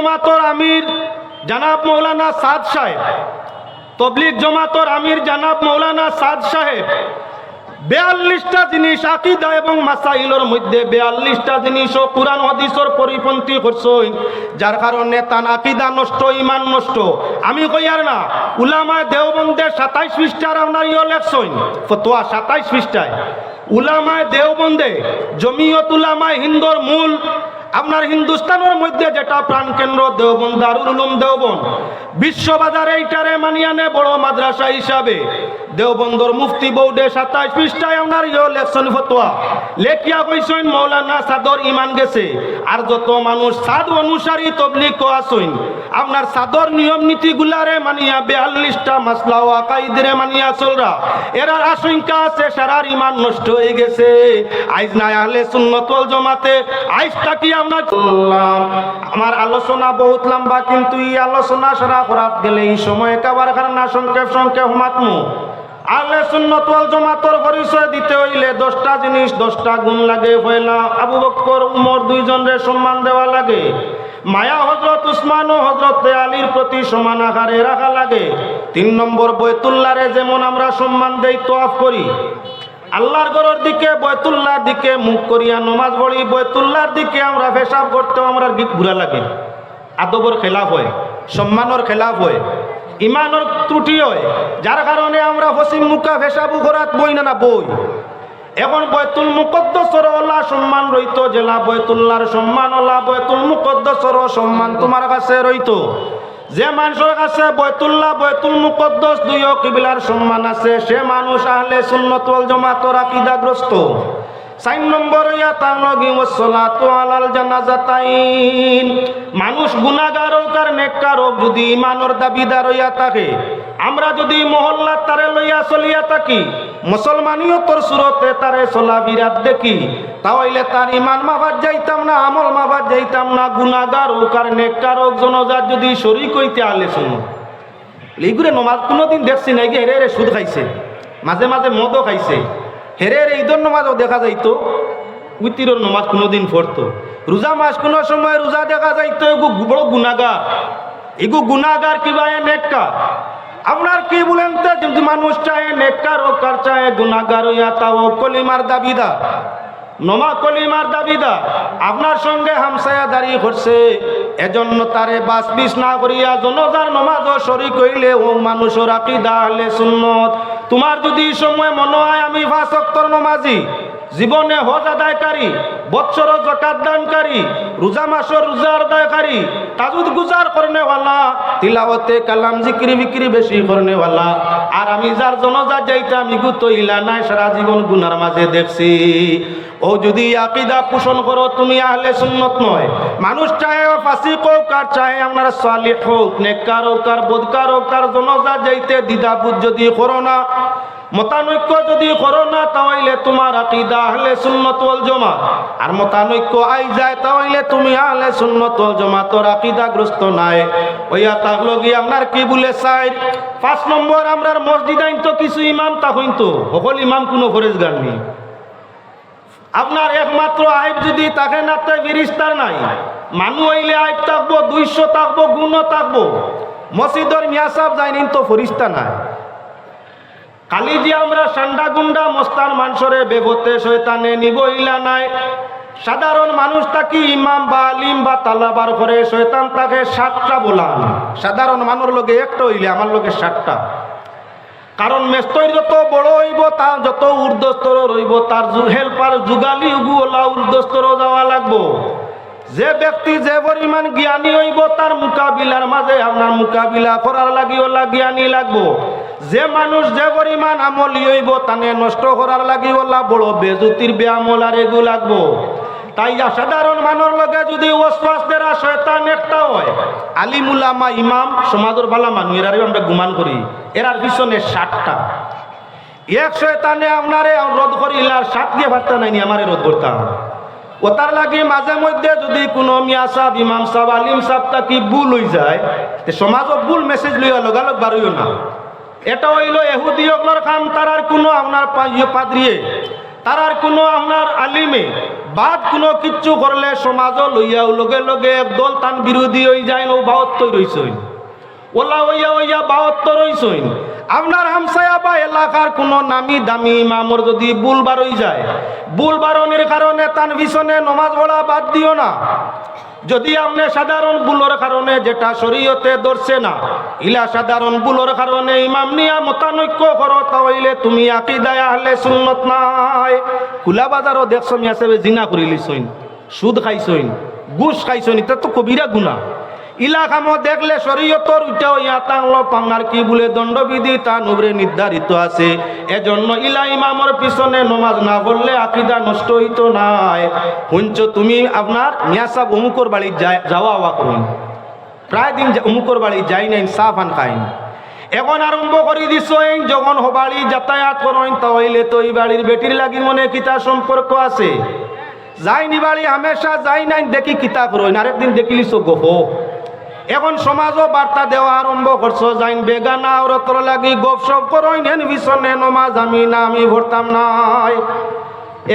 জমাতর আমির জানাব মৌলানা সাদ সাহেব। তবলিগ জমাতর আমির জানাব মৌলানা সাদ সাহেব। বেয়াল্লিশটা জিনিস আকিদা এবং মাসাইলর মধ্যে বেয়াল্লিশটা জিনিস ও কোরআন হদিসর পরিপন্থী করছই যার কারণে তান আকিদা নষ্ট ইমান নষ্ট। আমি কই আর না, উলামায় দেওবন্দের সাতাইশ পৃষ্ঠার আপনার ইয়ে লেখছইন ফতোয়া সাতাইশ পৃষ্ঠায়। উলামায় দেওবন্দে জমিয়ত উলামায় হিন্দর মূল আপনার হিন্দুস্তানের মধ্যে যেটা প্রাণকেন্দ্র দেওবন দারুল উলুম দেওবন বিশ্ববাজারে এইটারে মানিয়ানে বড় মাদ্রাসা হিসাবে। দেওবন্দর মুফতি বৌডে সাতাইশ পৃষ্ঠায় আপনার ইয়ে লেখছেন ফতোয়া। লেখিয়া কইসইন মৌলানা সাদর ইমান গেছে। আর যত মানুষ সাদ অনুসারী তবলিগ আসইন, আপনার সাদর নিয়ম নীতি গুলারে মানিয়া বেয়াল্লিশটা মাসলা ও আকাইদরে মানিয়া চলরা। এরার আশঙ্কা আছে সারার ইমান নষ্ট হয়ে গেছে। আইজ নাই আহলে সুন্নতল জমাতে আইজ তাকি আমরা আমার আলোচনা বহুত লম্বা, কিন্তু এই আলোচনা সারা করাত গেলে এই সময় কাবার কারণা সংক্ষেপ সংক্ষেপ, মাতমু। আহলে সুন্নত ওয়াল জামাতর পরিচয় দিতে হইলে দশটা জিনিস, দশটা গুণ লাগে পয়লা আবু বক্কর, উমর দুইজনের সম্মান দেওয়া লাগে। মায়া হজরত উসমান ও হজরত আলীর প্রতি সমান আকারে রাখা লাগে। তিন নম্বর বৈতুল্লারে যেমন আমরা সম্মান দেই তোয়াফ করি। আল্লাহর ঘরের দিকে বয়তুল্লাহর দিকে মুখ করিয়া নমাজ পড়ি। বয়তুল্লাহর দিকে আমরা পেশাব করতেও আমরা গীত ঘুরা লাগে। আদবর খেলাফ হয়। সম্মানের খেলাফ হয়, ইমানের ত্রুটি হয়, যার কারণে আমরা হসিম মুখা ভেসাবু ঘরাত বই না বই। এখন বয়তুল মুকদ্দসর ওলা সম্মান রইত, জেলা বয়তুল্লার সম্মান ওলা, বয়তুল মুকদ্দসর সম্মান তোমার কাছে রইত। যে মানুষের কাছে বয়তুল্লাহ, বয়তুল মুকদ্দস দুই কিবিলার সম্মান আছে, সে মানুষ আহলে সুন্নতল জমাতর আকিদাগ্রস্ত। চার নম্বর আলাল জানাজাতাইন। মানুষ গুনাহগার হোক আর নেককার হোক, যদি ইমানের দাবিদার হইয়া থাকে, আমরা যদি মহল্লা তারে লইয়া চলিয়া থাকি, মুসলমানিও তোর সুরতে তারে চলা বিরাট দেখি তাহলে তার ইমান মাভাত যাইতাম না, আমল মাভাত যাইতাম না, গুনাহগার হোক আর নেককার জনজাত যদি শরিক হইতে আলে শুনো এইগুলো নমাজ কোনোদিন দেখছি নাকি হেরে হেরে সুদ খাইছে, মাঝে মাঝে মদও খাইছে। হেরে হেরে ঈদর নমাজও দেখা যাইতো। উতিরর নমাজ কোনোদিন পড়তো। রোজা মাস কোনো সময় রোজা দেখা যাইতো, এগু বড় গুণাগার এগু গুণাগার কিবা এ নেটকা আপনার কি বলেন তো মানুষ চায় নেটকার ও কার চায় গুণাগার হইয়া তাও কলিমার দাবিদার? নমা কলিমার দাবিদা। আপনার সঙ্গে হামসায়া দাঁড়িয়ে করছে এজন্য তারে বাস বিষ না করিয়া জনজার নমাজ শরিক হইলে ও মানুষের আকিদা হলে সুন্নত। তোমার যদি সময় মনে হয় আমি ফাঁসক্তর নমাজি জীবনে হজ আদায়কারী বৎসর জকাত দানকারী, রোজা মাসর রোজা আদায়কারী, তাজুদ গুজার করনেওয়ালা, তিলাওয়াতে কালাম, জিক্রি, বিক্রি বেশি করনেওয়ালা। আর আমি যার জনজা যাইতাম ইগু তো ইলা নাই, সারা জীবন গুনার মাঝে দেখছি। ও যদি আকিদা পোষণ করো, তুমি আহলে সুন্নত নয়। মানুষ চাহে ফাঁসি হোক, আর চাহে আপনার সালিহ হোক, নেককার হোক, আর বোধকার হোক আর জনজা যাইতে দ্বিধাবোধ যদি করো না মতানৈক্য যদি করো না, তাহলে তোমার আকিদা আহলে সুন্নত ওয়াল জমা আর মতানৈক্য আই যায়, তাহলে তুমি আহলে সুন্নত ওয়াল জমা তোর আকিদাগ্রস্ত নাই। ওইয়া তাহলে গিয়ে আপনার কি বলে চাই পাঁচ নম্বর, আমরার মসজিদ আইন তো কিছু ইমাম তা হইতো সকল ইমাম কোনো ফরেজগার নেই। আপনার একমাত্র আইব যদি তাকে না, তাই বিরিস্তার নাই। মানুষ হইলে আইব থাকব, দুইশো থাকব, গুণও থাকব। মসজিদর মিয়া সাহেব যায়নি তো ফরিস্তা নাই। কালি যে আমরা সান্ডা গুন্ডা মস্তান মানুষরে বেবতে শয়তানে নিব ইলা নাই। সাধারণ মানুষ তাকি ইমাম বা আলিম বা তালাবার করে শয়তান তাকে সাতটা বলান। সাধারণ মানুষ লোকে একটা হইলে আমার লোকে সাতটা। কারণ মেস্তই যত বড় হইব তার যত ঊর্ধ্বস্তর রইব, তার হেল্পার যুগালি উগুলা ঊর্ধ্বস্তর যাওয়া লাগবো। যে ব্যক্তি যে পরিমাণ জ্ঞানী হইব, তার মোকাবিলার মাঝে আপনার মোকাবিলা করার লাগিওলা জ্ঞানী লাগবো। যে মানুষ যে পরিমাণ আমলি হইব তানে নষ্ট করার লাগিওলা বড় বেজুতির বেআমল আর এগু লাগবো। তাই সাধারণ মানুষ লগে যদি ওসপাস দেরা শয়তান একটা হয় আলিমুলামা ইমাম সমাজের বালা মানুষ এরারে আমরা গুমান করি, এরার পিছনে ষাটটা এক শয়তানে আপনারে রোধ করিল সাত দিয়ে ভাতটা নাইনি, আমারে রোধ করতাম ও তার লাগে মাঝে মধ্যে যদি কোনো মিয়া সাহ ইমাম সাহ আলিম সাহ তাকি ভুল হয়ে যায়, তে সমাজত ভুল মেসেজ লইয়া লগালগ বারইও না। এটা হইল এহুদি অগলর কাম তারার কোনো আপনার ইয়ে পাদ্রিয়ে তারার কোনো আপনার আলিমে বাদ কোনো কিচ্ছু করলে সমাজও লইয়াও লগে লগে একদল তান বিরোধী হয়ে যায় ও বাহত্তর রইছই ওলা ওইয়া ওইয়া বাহত্তর রইছই আপনার হামসায়া বা এলাকার কোনো নামি দামি ইমামর যদি বুল বারই যায়, বুল বারণের কারণে তান পিছনে নমাজ পড়া বাদ দিও না। যদি আপনি সাধারণ বুলোর কারণে যেটা শরীয়তে ধরছে না, ইলা সাধারণ বুলোর কারণে ইমাম নিয়া মতানৈক্য করো, তাহলে তুমি আকিদায় আহলে সুন্নত নাই। খোলা বাজারও দেখছ মিয়া সাহেব, জিনা করিলিছইন, সুদ খাইছইন, ঘুষ খাইছইন, এটা তো কবিরা গুণা ইলা কামো দেখলে শরীয়তর উঠাও, ইয়া টাংল পাংনার কি বলে দণ্ডবিধি, তা নুবরে নির্ধারিত আছে। এজন্য ইলা ইমামর পিছনে নমাজ না পড়লে আকিদা নষ্ট হইতো নাই। শুনছ তুমি, আপনার মিয়া সাহেব অমুকর বাড়ি যাওয়া আওয়া করুন। প্রায় দিন অমুকর বাড়ি যাই নাই চা পান খাইন। এখন আরম্ভ করে দিছ যখন হবাড়ি যাতায়াত করেন, তাহলে তো এই বাড়ির বেটির লাগি মনে কিতা সম্পর্ক আছে। যাইনি বাড়ি, হামেশা যাই নাই, দেখি কিতা করইন আরেকদিন দেখিলিস গহ এখন সমাজও বার্তা দেওয়া আরম্ভ করছ। যাইন বেগানা ওরতর লাগি গপসপ করইন হেন বিছনে নমাজ আমি না, আমি ভরতাম নাই।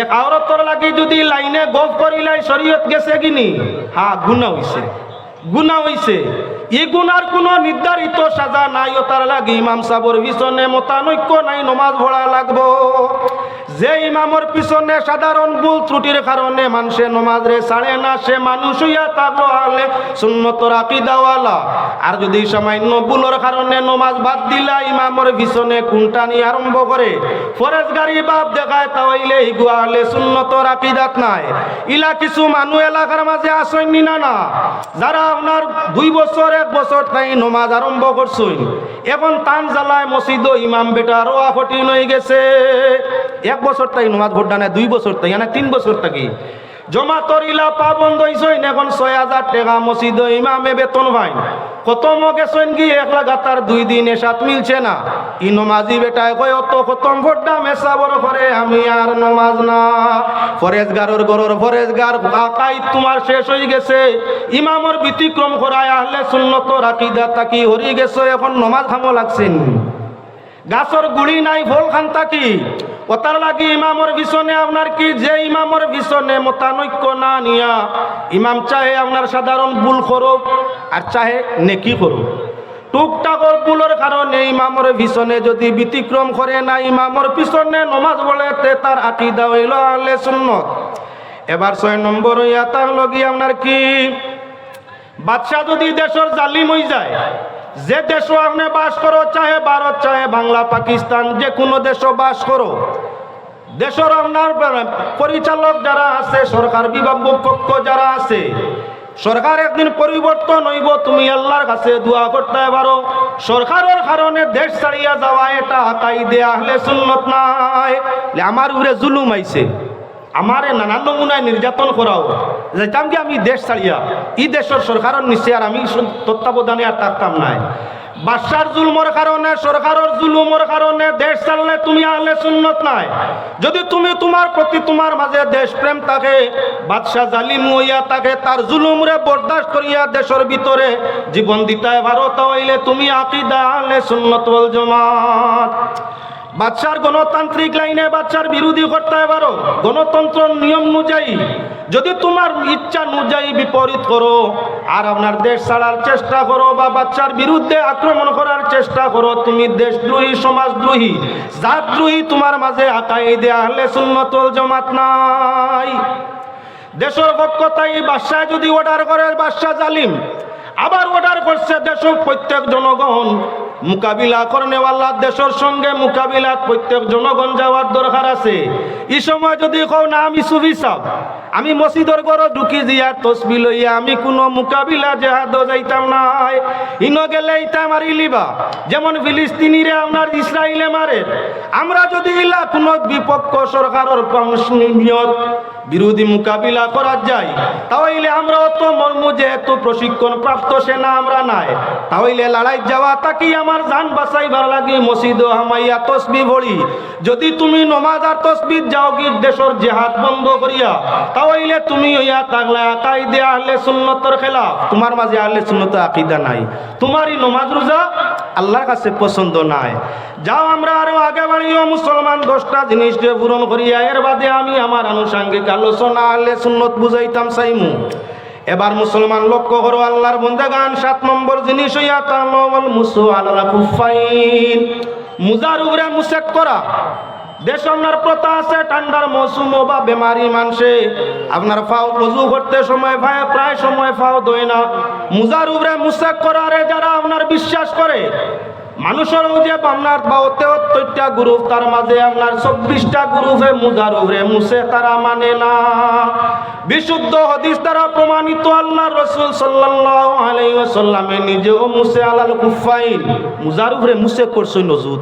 এক আওরতর লাগি, যদি লাইনে গপ করিলাই শরীয়ত গেছে কিনি হা, গুণা হইছে। গুণা হইছে। ই গুনার কোনো নির্ধারিত সাজা নাই, ও তার লাগি ইমাম সাবর পিছনে মতানৈক্য নাই, নমাজ ভরা লাগবো। যে ইমামর পিছনে সাধারণ ভুল ত্রুটির কারণে মানুষে নমাজ রে ছাড়ে না, সে মানুষ হইয়া তাবলো হলে সুন্নত রাখি দেওয়ালা আর যদি সামান্য ভুলের কারণে নমাজ বাদ দিলা ইমামর পিছনে কুন্টানি আরম্ভ করে। ফরেজ গাড়ি বাপ দেখায় তাহলে ইগুয়া হলে সুন্নত রাখি দাত নাই। ইলা কিছু মানুষ এলাকার মাঝে আসেননি না না যারা আপনার দুই বছর, এক বছর তাই নমাজ আরম্ভ করছই এখন তান জ্বালায় মসজিদ ইমাম বেটা রোয়া কঠিন হয়ে গেছে। এক বছর তাই নমাজ ভোট ডানে, দুই বছর তাই মানে তিন বছর থাকি জমা তরিলা পা বন্ধ হইছই এখন ছয় হাজার টাকা মসজিদ ইমামে বেতন ভাই কত মগেছেন কি, এক লাগাতার দুই দিন এসাত মিলছে না। ই নমাজি বেটায় কয়, অত খতম ভোটটা মেসা বড় করে আমি আর নমাজ না। ফরেজগারর গরর ফরেজগার আকাই তোমার শেষ হয়ে গেছে। ইমামর ব্যতিক্রম করায় আহলে সুন্নত রাকিদা তাকি হরি গেছে, এখন নমাজ খামো লাগছেন। গাছর গুড়ি নাই ফল খান তাকি। ওতার লাগি ইমামর পিছনে আপনার কি? যে ইমামর পিছনে মতানৈক্য না নিয়া ইমাম চাহে আপনার সাধারণ ভুল করুক আর চাহে নেকি করুক। টুকটাকর ভুলের কারণে ইমামর পিছনে যদি ব্যতিক্রম করে না, ইমামর পিছনে নমাজ বলে তে তার আকিদা হইল আলে সুন্নত। এবার ছয় নম্বর ইয়া তার লগি আপনার কি? বাদশাহ যদি দেশের জালিম হয়ে যায় যে দেশ আপনি বাস করো, চাহে ভারত, চাহে বাংলা, পাকিস্তান, যে কোনো দেশ বাস করো। দেশের আপনার পরিচালক যারা আছে, সরকার বিভাগ পক্ষ যারা আছে, সরকার একদিন পরিবর্তন হইব, তুমি আল্লাহর কাছে দোয়া করতে পারো। সরকারের কারণে দেশ ছাড়িয়া যাওয়া, এটা হাতাই দেয়া হলে সুন্নত নাই। আমার উপরে জুলুম আইছে। আমারে নানান নমুনায় নির্যাতন করাও। যেতাম কি আমি দেশ ছাড়িয়া? ই দেশের সরকারের নিচে আর আমি তত্ত্বাবধানে আর থাকতাম নাই। বাদশার জুলুমর কারণে, সরকারের জুলুমর কারণে দেশ চাললে তুমি আহলে সুন্নত নাই। যদি তুমি তোমার প্রতি তোমার মাঝে দেশ প্রেম থাকে, বাদশাহ জালিম হইয়া থাকে, তার জুলুমরে বরদাস্ত করিয়া দেশের ভিতরে জীবন দিতায় ভারত হইলে তুমি আকিদা আহলে সুন্নত ওয়াল জামাত। বাচ্চার গণতান্ত্রিক লাইনে বাচ্চার বিরোধী করতে পারো গণতন্ত্র নিয়ম অনুযায়ী যদি তোমার ইচ্ছা অনুযায়ী বিপরীত করো, আর আপনার দেশ ছাড়ার চেষ্টা করো বা বাচ্চার বিরুদ্ধে আক্রমণ করার চেষ্টা করো, তুমি দেশদ্রোহী, সমাজদ্রোহী, জাতদ্রোহী তোমার মাঝে আকাই দেয়া হলে সুন্নতল জমাত নাই। দেশের পক্ষ তাই বাদশাহ যদি অর্ডার করে, বাদশাহ জালিম, আবার অর্ডার করছে দেশের প্রত্যেক জনগণ। মোকাবিলা করনেওয়ালা দেশের সঙ্গে মোকাবিলাত প্রত্যেক জনগণ যাওয়ার দরকার আছে। এই সময় যদি কও না, আমি সুফি সাহ, আমি মসজিদর ঘর ঢুকি দিয়ার তসবি লইয়া আমি কোনো মোকাবিলা জেহাদ যাইতাম নাই। ইনো গেলে ইটা মারি লিবা। যেমন ফিলিস্তিনিরে আপনার ইসরায়েলে মারে। আমরা যদি ইলা কোনো বিপক্ষ সরকারের নিয়ত বিরোধী মোকাবিলা করা যায় তাহলে আমরা অত মর্ম যেহেতু প্রশিক্ষণ প্রাপ্ত সেনা আমরা নাই। তাহলে লড়াই যাওয়া তাকি আমার জান বাঁচাইবার লাগে মসজিদ হামাইয়া তসবি ভরি। যদি তুমি নমাজ আর তসবির যাও কি দেশের জেহাদ বন্ধ করিয়া তাহলে তুমি ইয়া তাগলা আকাইদে আহলে সুন্নতর খেলা তোমার মাঝে আহলে সুন্নত আকিদা নাই। তোমারই নমাজ রোজা আল্লাহর কাছে পছন্দ নাই। যাও আমরা আরও আগে বাড়িও মুসলমান দশটা জিনিস পূরণ করিয়া, এর বাদে আমি আমার আনুষাঙ্গিক আলোচনা আহলে সুন্নত বুঝাইতাম চাইমু এবার মুসলমান লক্ষ্য করো, আল্লাহর বন্দেগান সাত নম্বর জিনিস হইয়া আল্লাহ কুফাইন মুজার উপরে মুসেক করা। দেশ আপনার প্রথা আছে, ঠান্ডার মৌসুম বা বেমারি মানসে। আপনার ফাও বজু করতে সময় ভাই, প্রায় সময় ফাও দই না। মুজার উপরে মুসেক করারে যারা আপনার বিশ্বাস করে মানুষের যে আপনার বাউতেহত্তরটা গ্রুপ, তার মাঝে আপনার চব্বিশটা গ্রুপে মুজার মুছে তারা মানে না। বিশুদ্ধ হদিস তারা প্রমাণিত আল্লাহ রসুল সাল্লাহ আলাইসাল্লামে নিজেও মুসে আলাল কুফাইন মুজার উপরে মুসে করছে নজুদ।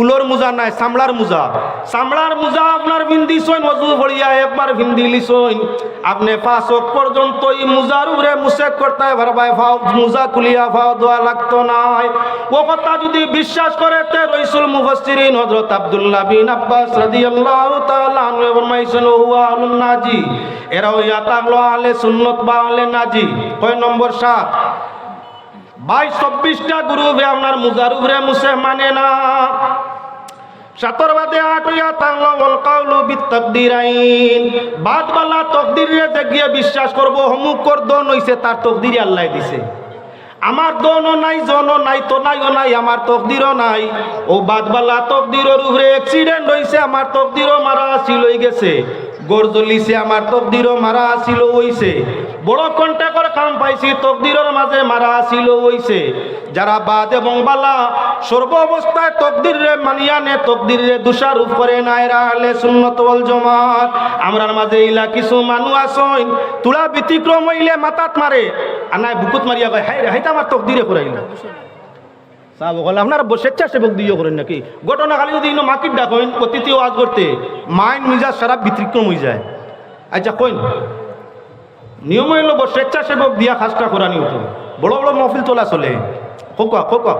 উলোর মোজা নাই সামলার মোজা। সামলার মোজা আপনার ভিন্দি সইন মজু ভরিয়া একবার ভিন্দি লিসইন আপনি পাঁচ পর্যন্ত এই মোজার উরে মুসে করতে ভারবাই ফাও মোজা কুলিয়া ফাও দোয়া লাগতো নাই। ও কথা যদি বিশ্বাস করে তে রইসুল মুফাসসিরিন হযরত আব্দুল্লাহ বিন আব্বাস রাদিয়াল্লাহু তাআলা আনহু ফরমাইছেন হুয়া আলুন নাজি। এরা ইয়া তাগলো আলে সুন্নাত বা আলে নাজি। কয় নম্বর 7 ভাই, চব্বিশটা গ্রুপে আপনার মুজার উপরে মুসে মানে না। সাতর বাদে আটইয়া তাংলো অলকাউলু বিতকদির আইন। বাদ বালা তকদিরে দেখিয়ে বিশ্বাস করব হমুক কর দন হইছে, তার তকদিরে আল্লাহ দিছে। আমার দনও নাই, জনও নাই তো নাইও নাই, আমার তকদিরও নাই। ও বাদবালা তকদিরর উপরে অ্যাক্সিডেন্ট হইছে, আমার তকদিরও মারা আসিল গেছে। গড় জ্বলিছে আমার তকদিরও মারা আসিল হইছে। বড় কন্ট্যাক্টর কাম পাইছি, তকদিরের মাঝে মারা আসিল হইছে। যারা বাদ এবং বালা সর্ব অবস্থায় তকদির মানিয়া নে তকদির দোষারোপ করে না এরা হলে সুন্নত ওয়াল জমাত। আমরার মাঝে ইলা কিছু মানুষ আসইন, তুলা ব্যতিক্রম হইলে মাতাত মারে। আনায় বুকুত মারিয়া কয় হাই হাইতা আমার তকদিরে করাইল বলে, আপনারা স্বেচ্ছাসেবক দিয়ে করেন নাকি? ঘটনা খালি যদি মাকির ডাকেন অতিথি ওয়াজ করতে মাইন্ড মিজাজ সারা ব্যতিক্রম হয়ে যায়। আচ্ছা কইন। নিয়ম হইল স্বেচ্ছাসেবক দিয়া খাসটা করানি হতো বড় বড় মহফিল তোলা চলে। খোকা খোকা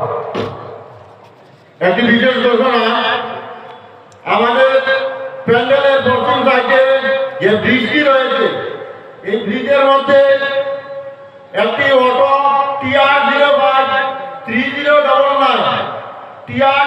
একটি বিশেষ ঘোষণা, আমাদের প্যান্ডেলের দক্ষিণ সাইডে যে ব্রিজটি রয়েছে, এই ব্রিজের মধ্যে একটি auto TR zero five three zero double nine. TR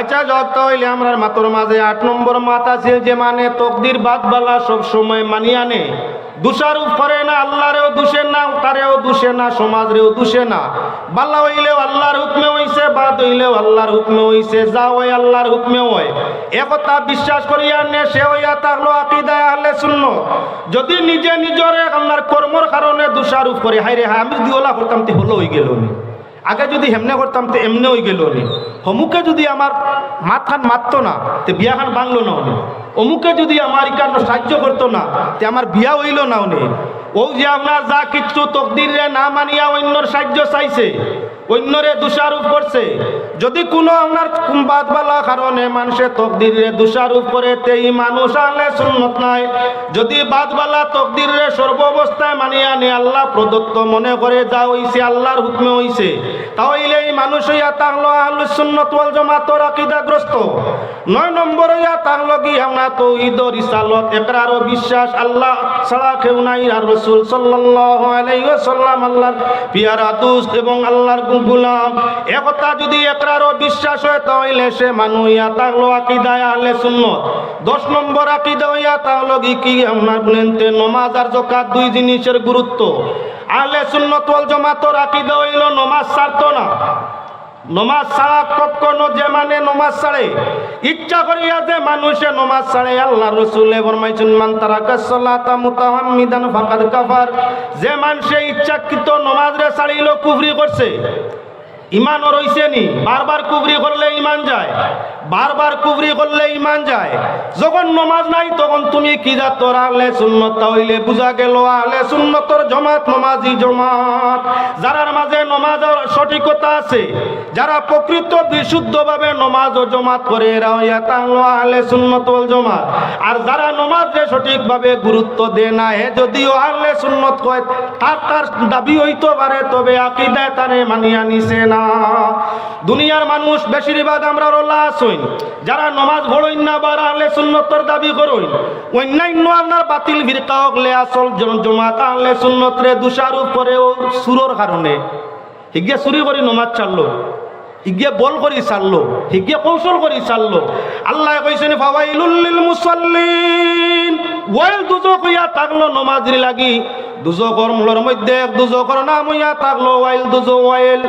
আচ্ছা যত হইলে আমরা মাতর মাঝে আট নম্বর মাত আছে যে মানে তকদির বাদ বালা সব সময় মানি আনে। দোষারোপ করে না, আল্লাহরেও দোষে না, তারেও দোষে না, সমাজরেও দোষে না। বাল্লা হইলেও আল্লাহর হুকমে হইছে, বাদ হইলেও আল্লাহর হুকমে হইছে, যা হয় আল্লাহর হুকমে হয়। একথা বিশ্বাস করিয়া নে, সে হইয়া থাকল আকিদায় আহলে শূন্য যদি নিজে নিজরে আপনার কর্মর কারণে দোষারোপ করে হাই রে হাই আমি যদি ওলা করতাম, তে হলো হয়ে গেল নি। আগে যদি হেমনে করতাম তো এমনে হয়ে গেল নি। অমুকে যদি আমার মাত খান মারতো না, তো বিয়া খান বাংলো না উনি অমুকে যদি আমার ইকান্ন সাহায্য করতো না, তে আমার বিয়া হইল না উনি ও যে আপনার যা কিচ্ছু তকদিরে না মানিয়া অন্যর সাহায্য চাইছে। অন্যরে দোষারোপ করছে। যদি কোনো আপনার কুম্বাদবালা কারণে মানুষে তকদিরে দোষারোপ করে, তেই মানুষ আলে সুন্নত নাই। যদি বাদবালা তকদিরে সর্ব অবস্থায় মানিয়া নে আল্লাহ প্রদত্ত মনে করে, যা হইছে আল্লাহর হুকমে হইছে। তাহলে এই মানুষ হইয়া তাহলো আহলুস সুন্নত ওয়াল জামাতর আকীদাগ্রস্ত। নয় নম্বর হইয়া তাহলো কি, আমরা তো ঈদর ইসালত একরারও বিশ্বাস, আল্লাহ ছাড়া কেউ নাই। আর রসুল সাল্লাল্লাহু আলাইহি ওয়াসাল্লাম আল্লাহর পিয়ারা, দোস্ত এবং আল্লাহর গুলাম। একথা যদি একরারও বিশ্বাস হয়, তাহলে সে মানুষ ইয়া থাকল আকীদায় আহলে সুন্নত। দশ নম্বর আকিদা ইয়া তাহলো কি আপনার বলেন নমাজ আর জকাত দুই জিনিসের গুরুত্ব। আহলে সুন্নত ওয়াল জামাতর আকিদা হইল, নমাজ ছাড়তো না। নমাজ ছাড়া কখনো যে মানে নমাজ ছাড়ে। ইচ্ছা করিয়া যে মানুষে নমাজ ছাড়ে আল্লাহ রসুল ফরমাইছেন, মান তারা কাসলাতা মুতাহাম্মিদান ফাকাদ কাফার। যে মানুষে ইচ্ছাকৃত নমাজ রে ছাড়িল কুফরি করছে ইমানও রইছে নি। বারবার কুবরি করলে ইমান যায়। বারবার কুবরি করলে ইমান যায়। যখন নমাজ নাই, তখন তুমি কি যা তোর আহলে সুন্নত হইলে বুঝা গেল, আহলে সুন্নতর জমাত নমাজি জমাত। যারার মাঝে নমাজের সঠিকতা আছে, যারা প্রকৃত বিশুদ্ধভাবে নমাজ ও জমাত করে এরা হইয়া তাহলো আহলে সুন্নত জমাত। আর যারা নমাজে সঠিকভাবে গুরুত্ব দেয় না হে যদিও আহলে সুন্নত কয়, তার তার দাবি হইতে পারে, তবে আকিদায় তারে মানিয়া নিছে না। দুনিয়ার মানুষ বেশিরভাগ আমরা লাশ হইন যারা নমাজ ভরইন না বা আহলে সুন্নতর দাবি করইন অন্যান্য আপনার বাতিল ফিরকা হকলে আসল জমাত আহলে সুন্নতরে দুষারোপ করে ও সুরর কারণে। হিগে চুরি করে নমাজ চাললো হিগে বল করি চাললো হিগে কৌশল করি চাললো। আল্লাহ কইছেন, ফাওয়াইলুল মুসাল্লিন। ওয়াইল দুজক হইয়া থাকল নমাজের লাগি। দুজকর মূলের মধ্যে দুজকর নাম হইয়া থাকল, ওয়াইল দুজ ওয়াইল।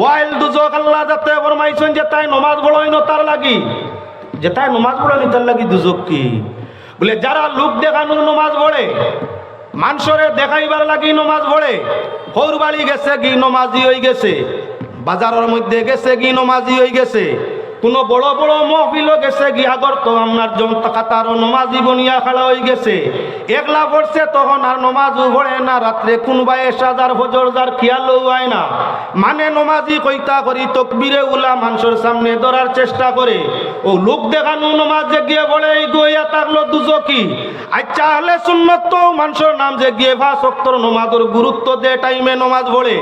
ওয়াইল দুজক আল্লাহ যাতে ফরমাইছেন যে তাই নমাজ বড়ইন তার লাগি। যে তাই নমাজ পড়েনি তার লাগি দুজক কি? বলে, যারা লোক দেখানোর নমাজ পড়ে মানুষরে দেখাইবার লাগি নমাজ পড়ে হৌর বাড়ি গেছে কি নমাজি হয়ে গেছে, বাজারের মধ্যে গেছে কি নমাজি হয়ে গেছে কোনো বড় বড় মহফিল গেছে কি আগর তো আপনার জমতা কাতার নমাজি বনিয়া খেলা হয়ে গেছে। একলা পড়ছে তখন আর নমাজও পড়ে না, রাত্রে কোনবাই সাজার ফজর যার খেয়ালও হয় না। মানে নমাজি কইতা করি তকবিরে উলা মানুষের সামনে ধরার চেষ্টা করে। ও লোক দেখানো নমাজ যে গিয়ে বলে গইয়া থাকল দুজকি। আচ্ছা হলে সুন্নত তো মানুষের নাম যে গিয়ে ভা সত্তর নমাজের গুরুত্ব দে টাইমে নমাজ পড়ে।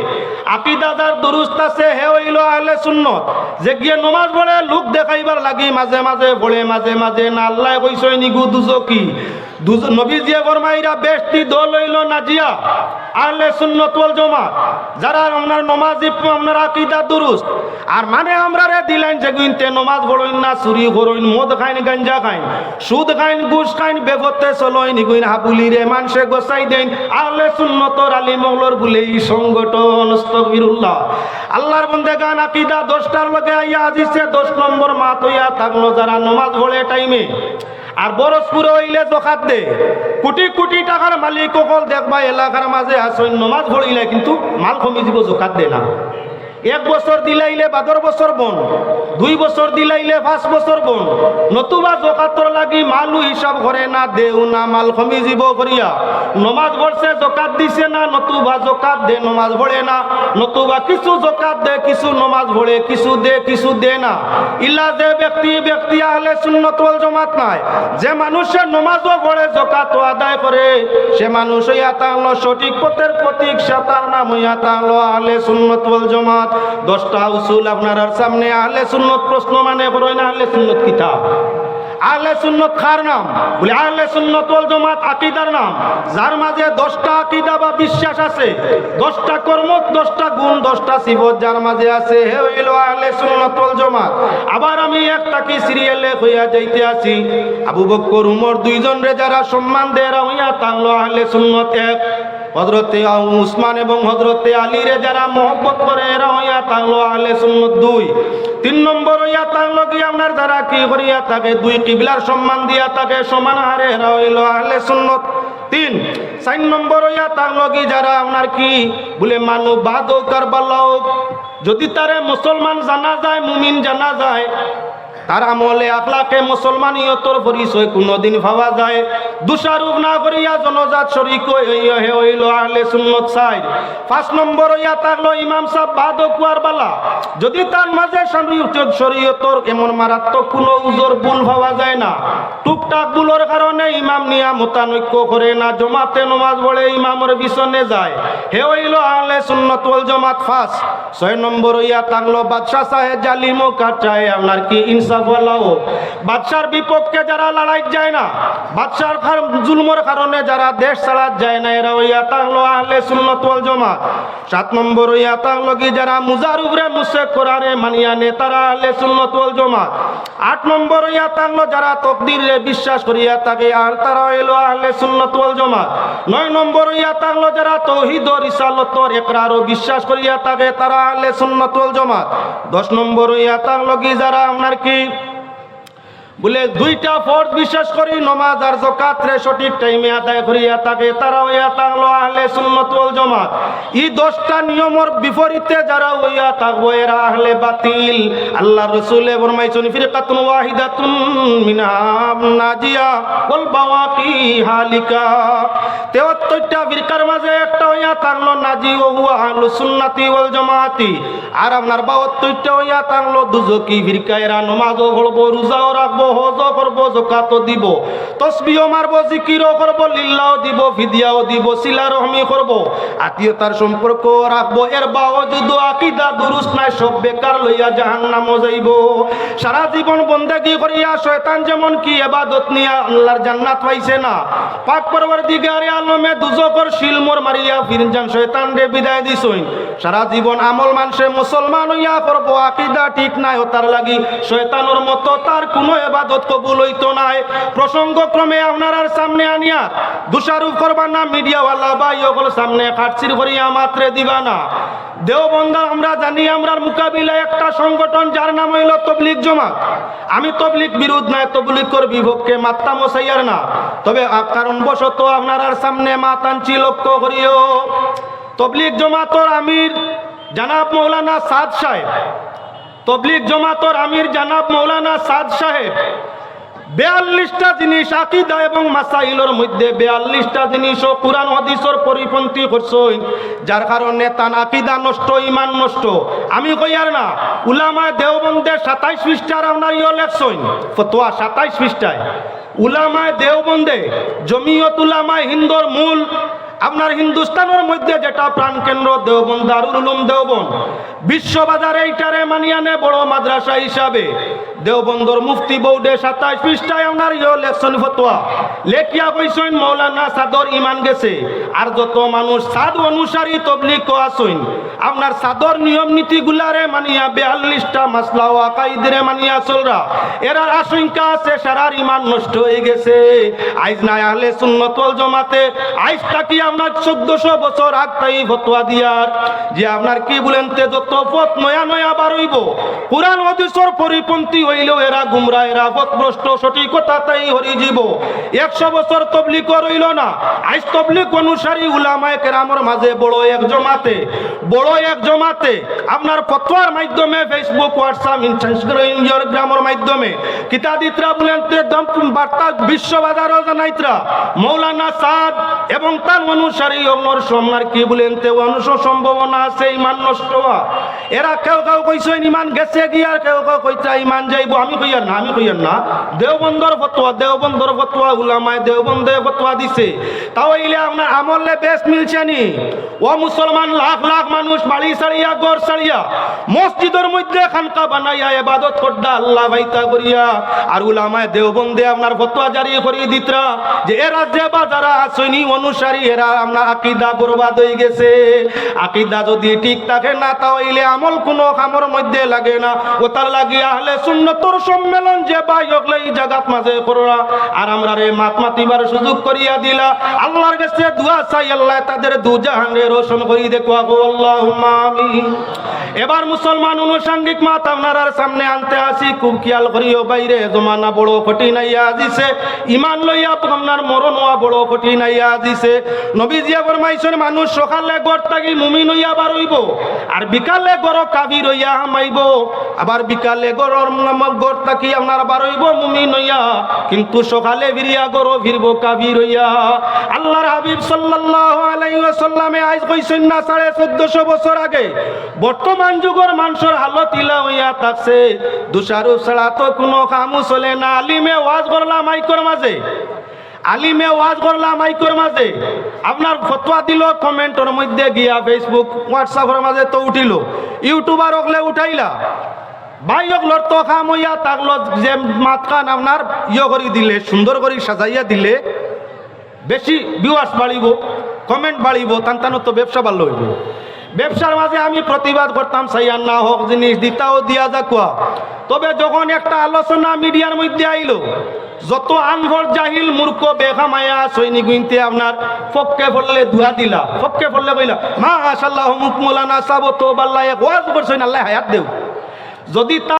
আকিদাদার দুরুস্ত আছে, হে হইল আহলে সুন্নত। যে গিয়ে নমাজ পড়ে লোক দেখাইবার লাগি মাঝে মাঝে বলে মাঝে মাঝে না আল্লাহ কইছে নিগু দুজকি। দুজ নবী জিয়া ফরমাইরা বেশটি দল হইল নাজিয়া, আহলে সুন্নত ওয়াল জামাত। যারা আপনার নমাজি আপনার আকীদা দুরুস্ত। আর মানে আমরা রে দিলেন যে গুনতে নমাজ পড়ইন না চুরি করইন মদ খাইন, গাঞ্জা খাইন, সুদ খাইন, ঘুষ খাইন বেগতে চলইন, গুইন হাবুলি রে মানুষে গোসাই দেন। আহলে সুন্নতর আলী মৌলর বলে এই সংগঠন আস্তাগফিরুল্লাহ আল্লাহর বন্দে গান আকীদা দশটার লগে আইয়া আজিছে দশ নম্বর মাত হইয়া থাকল যারা নমাজ পড়ে টাইমে। আর বরসপুরে হইলে জোখাত দে। কোটি কোটি টাকার মালিক অকল দেখবা এলাকার মাঝে আসন নমাজ ভরিলে কিন্তু মাল কমি দিব জোখাত দে না। এক বছর দিলাইলে বাদর বছর বন, দুই বছর দিলাইলে পাঁচ বছর বন। নতুবা জকাতর লাগি মালু হিসাব করে না দেও না, মাল কমি জীব করিয়া। নমাজ পড়ছে জকাত দিছে না, নতুবা জকাত দে, নমাজ পড়ে না। নতুবা কিছু জকাত দে, কিছু নমাজ পড়ে কিছু দে কিছু দে না। ইল্লা যে ব্যক্তি ব্যক্তি আহলে সুন্নত ওয়াল জামাত নাই। যে মানুষের নমাজও পড়ে জকাত আদায় করে, সে মানুষ হইয়া তাহলো সঠিক পথের প্রতীক, সে তার নাম তাহলো আহলে সুন্নত ওয়াল জামাত। দশটা উসুল আপনার সামনে আহলে সুন্নত প্রশ্ন মানে বড়ই না আহলে সুন্নত কিতাব। আহলে সুন্নত খার নাম? বলে আহলে সুন্নত ওয়াল জামাত আকীদার নাম। যার মাঝে দশটা আকীদা বা বিশ্বাস আছে, দশটা কর্ম দশটা গুণ, দশটা সিবত যার মাঝে আছে, হে হইল আহলে সুন্নত ওয়াল জামাত। আবার আমি একটা কি সিরিয়ালে হইয়া যাইতে আছি, আবু বক্কর, উমর, দুইজন রে যারা সম্মান দেয় হইয়া তাহলো আহলে সুন্নত এক। হজরতে উসমান এবং হজরতে আলীরে যারা মহব্বত করে, এরা হইয়া থাকল আহলে সুন্নত দুই। তিন নম্বর হইয়া থাকল কি, আপনার যারা কি করিয়া থাকে, দুই কিবলার সম্মান দিয়া থাকে, সমান হারে এরা হইল আহলে সুন্নত তিন। চার নম্বর হইয়া থাকল কি, যারা আপনার কি বলে, মানু বাদ হোক আর যদি তারে মুসলমান জানা যায়, মুমিন জানা যায় তার আমলে আখলাকে মুসলমানিয়তর পরিচয় কোনোদিন ভাবা যায়। দুষারূপ না করিয়া জনজাত শরিক হে হইল আহলে সুন্নত চাই পাঁচ নম্বর হইয়া থাকল ইমাম সাহেব বাদ কুয়ার বালা। যদি তার মাঝে শরীয়ত শরীয়তর এমন মারাত্মক কোনো উজোর ভুল ভাবা যায় না। টুকটাক ভুলের কারণে ইমাম নিয়া মোতানৈক্য করে না, জমাতে নমাজ বলে ইমামের পিছনে যায়। হে হইল আহলে সুন্নত ওয়াল জামাত ফাস। ছয় নম্বর হইয়া থাকল বাদশাহ সাহেব জালিমো কাটায় আপনার কি ইনসাফ বাদশার বিপক্ষে যারা লড়াই যায় না, বাদশার জুলমর কারণে যারা দেশ চালাত যায় না, এরা ওই আতাহলো আহলে সুন্নত জামাত। সাত নম্বর ওই আতাহলো কি, যারা মুজার উপরে মুসে কোরআনে মানিয়া নে, তারা আহলে সুন্নত জামাত। আট নম্বর ওই আতাহলো যারা তকদিরে বিশ্বাস করিয়া থাকে, আর তারা হইল আহলে সুন্নত জামাত। নয় নম্বর ওই আতাহলো যারা তৌহিদ ও রিসালতর একরার ও বিশ্বাস করিয়া থাকে, তারা আহলে সুন্নত জামাত। দশ নম্বর ওই আতাহলো কি, যারা আপনার কি বলে দুইটা ফরজ বিশ্বাস করি, নমাজ আর জকাতরে সঠিক টাইমে আদায় করিয়া থাকে তারা হইয়া থাকল আহলে সুন্নত ওয়াল জামাত। এই দশটা নিয়মর বিপরীতে যারা হইয়া থাকব, এরা আহলে বাতিল। আল্লাহ রসুলে ফরমাইছেন, ফিরকাতুন ওয়াহিদাতুন মিনহা নাজিয়া ওয়াল বাওয়াকি হালিকা। তেয়াত্তরটা ফিরকার মাঝে একটা হইয়া থাকল নাজি ও হুয়া আহলু সুন্নাতি ওয়াল জামাতি আর আপনার বাহাত্তরটা হইয়া থাকল দুজকি ফিরকা এরা নমাজও পড়ব, রোজাও রাখব, হজও করব জকাতও দিব তসবিও মারবো, জিকিরও করব লিল্লাও দিব, ফিদিয়াও দিব সিলা রহমি করব, আত্মীয়তার সম্পর্ক রাখব, এর বাও যদি আকিদা দুরুস নাই, সব বেকার লইয়া জাহান নামও যাইব। সারা জীবন বন্দেগি করিয়া শয়তান যেমন কি এবাদত নিয়া আল্লাহর জান্নাত পাইছে না। পাক পরবর আলমে দুজকর শিলমোর মারিয়া শয়তান রে বিদায় সারা জীবন আমল মানুষে মুসলমান হইয়া করব ঠিক নাই লাগি। তার কোনো কবুল হইতো নাই। সামনে আনিয়া দোষারোপ করবা না সামনে করিয়া মাত্রে দিবা না। আমরা জানি আমরার একটা সংগঠন যার নাম হইল তবলিক জমাত। আমি তবলিক বিরোধ নাই তবলিকর বিভক্ষে মাত্তা মশাইয়ার না। তবে আ- কারণ আপনার সামনে মাতাঞ্চি লক্ষ্য করিও। তবলিক জমাতর আমির জানাব মৌলানা সাদ সাহেব। তবলিক জমাতর আমির জানাব মৌলানা সাদ সাহেব। বেয়াল্লিশটা জিনিস আকিদা এবং মাসাইলের মধ্যে বেয়াল্লিশটা জিনিস ও কোরআন, হদিসর পরিপন্থী করছই যার কারণে তান আকিদা নষ্ট, ইমান নষ্ট। আমি কইয়ার না, উলামায় দেওবন্দে সাতাইশ পৃষ্ঠার আপনার ইয়ে লেখছইন ফতোয়া সাতাইশ পৃষ্ঠায়। উলামায় দেওবন্দে, জমিয়ত উলামায় হিন্দুর মূল, আপনার হিন্দুস্তানের মধ্যে যেটা প্রাণকেন্দ্র দেওবন দারুল উলুম দেওবন বিশ্ববাজারে এইটারে মানিয়ানে বড় মাদ্রাসা হিসাবে। দেওবন্দর মুফতি বৌদে সাতাইশ পৃষ্ঠায় আপনার ইয়ে লেখছেন ফতোয়া। লেখিয়া কইছেন, মৌলানা সাদর ইমান গেছে। আর যত মানুষ সাদ অনুসারী তবলিক আসইন আপনার সাদর নিয়ম নীতি গুলারে মানিয়া বেয়াল্লিশটা মাসলা ও আকাইদরে মানিয়া চলরা। এরার আশঙ্কা আছে সারার ইমান নষ্ট হয়ে গেছে। আইজ নাই আহলে সুন্নতল জমাতে আইজ তাকি আপনার চোদ্দশো বছর আগ তাই ফতোয়া দিয়ার? যে আপনার কি বলেন তে যত পথ নয়া নয়া বারইব কোরআন হদিসর পরিপন্থী হইলেও এরা গুমরা এরা পথভ্রষ্ট সঠিকতা তাই হরি জীব। একশো বছর তবলিক রইল না। আইজ তবলিক অনুসারী উলামায় কেরামর মাঝে বড় এক জমাতে। বড় এক জমাতে আপনার ফতোয়ার মাধ্যমে ফেসবুক হোয়াটসঅ্যাপ ইনস্টাগ্রামের মাধ্যমে কিতাদিত্রা বলেন বার্তা বিশ্ববাজারও জানাইত্রা। মৌলানা সাদ এবং তার অনুসারী অমর সোমনার কি বলেন তে অনুস সম্ভাবনা আছে, ইমান নষ্ট হওয়া। এরা কেউ কেউ কইছে, ইমান গেছে গিয়ার কেউ কেউ কইতা ইমান যাইব। আমি কইয়ার না, আমি কইয়ার না। দেওবন্দর ফতোয়া দেওবন্দর ফতোয়া উলামায় দেওবন্দে ফতোয়া দিছে। তাও ইলে আপনার আমলে বেশ মিলছে নি। ও মুসলমান লাখ লাখ মানুষ বাড়ি সারিয়া, গড় সারিয়া, মসজিদের মধ্যে খানকা বানাইয়া এবাদত করডা আল্লাহ ভাইতা করিয়া। আর উলামায় দেওবন্দে আপনার ফতোয়া জারি করিয়ে দিতরা যে এরা যে বা যারা আসেনি অনুসারী, এরা আপনার আকিদা বরবাদ হয়ে গেছে। আকিদা যদি ঠিক থাকে না, তাহলে আমল কোনো কামর মধ্যে লাগে না। ও তার লাগিয়া হলে সুন্নতর সম্মেলন যে বাই হকলে এই জাগাত মাঝে কররা আর আমরা রে মাত মাতিবার সুযোগ করিয়া দিলা। আল্লাহর কাছে দুয়া চাই, আল্লাহ তাদের দু জাহানে রোশন করি দেখো আমিন। এবার মুসলমান অনুষঙ্গিক মাত আপনার সামনে আনতে আসি। খুব খেয়াল করিও বাইরে, জমানা বড় কঠিন আইয়া দিছে ইমান লইয়া আপনার মরণ হওয়া বড় কঠিন আইয়া দিছে নবীজিয়া ফরমাইছেন মানুষ, সকালে গড় থাকি মুমিন হইয়া বার হইব। আর বিকালে গড় কাবির হইয়া হামাইব। আবার বিকালে গড়র গড় থাকি আপনার বার হইব মুমিন হইয়া। কিন্তু সকালে ফিরিয়া গড় ফিরব কাবির হইয়া। আল্লাহর হাবিব সাল্লাল্লাহু আলাইহি ওয়াসাল্লামে আজ কইছেন না, সাড়ে চোদ্দশো বছর আগে বর্তমান যুগের মানুষের হালত ইলা হইয়া থাকছে। দুসারু ছাড়া তো কোনো কামু চলে না। আলিমে ওয়াজ করলাম মাইকর মাঝে। আলিমে ওয়াজ করলাম মাইকর মাঝে। আপনার ফতোয়া দিল, কমেন্টের মধ্যে গিয়া ফেসবুক হোয়াটসঅ্যাপের মাঝে তো উঠিল। ইউটিউবার হকলে উঠাইলা। বাইক লড়তো খাম হইয়া তাকলো যে মাত খান আপনার ইয়ে করে দিলে, সুন্দর করে সাজাইয়া দিলে, বেশি ভিউয়ার্স বাড়িব কমেন্ট বাড়িব তান তো ব্যবসা ভালো হইব। ব্যবসার মাঝে আমি প্রতিবাদ করতাম সাইয়ান না হোক, জিনিস দিতাও দিয়া যাকুয়া তবে যখন একটা আলোচনা মিডিয়ার মধ্যে আইল, যত আনভর জাহিল, মূর্খ বেখামায়া সৈনিক গুইনতে আপনার ফককে ফললে ধুয়া দিলা, ফককে ফললে কইলা মা আশাল্লাহ মুখ মোলানা সাবো তো বাল্লাহ ওয়াজ করছেন, আল্লাহ হায়াত দেও। যদি